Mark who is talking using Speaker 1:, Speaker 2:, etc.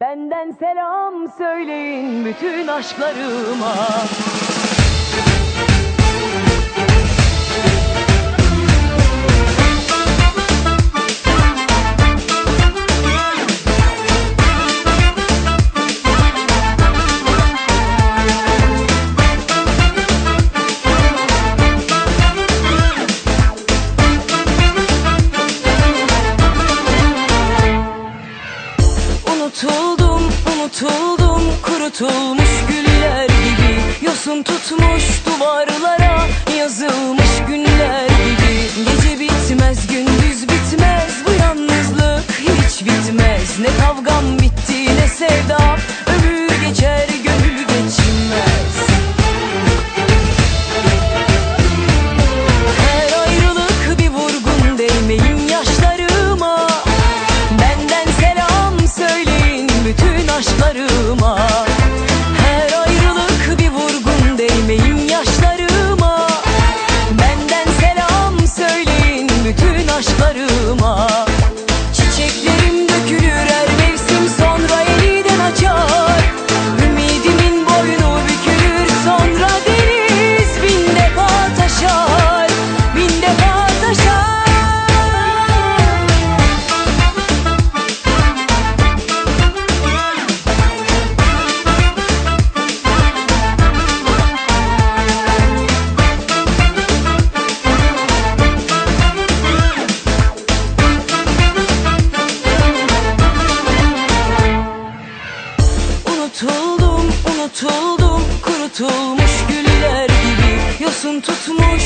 Speaker 1: Benden selam söyleyin bütün aşklarıma kurutulmuş güller gibi Yosun tutmuş duvarlara yazılmış günler gibi. Gece bitmez, gündüz bitmez bu yalnızlık hiç bitmez. Ne kavgam bitti ne sevdam Unutuldum kurutulmuş güller gibi Yosun tutmuş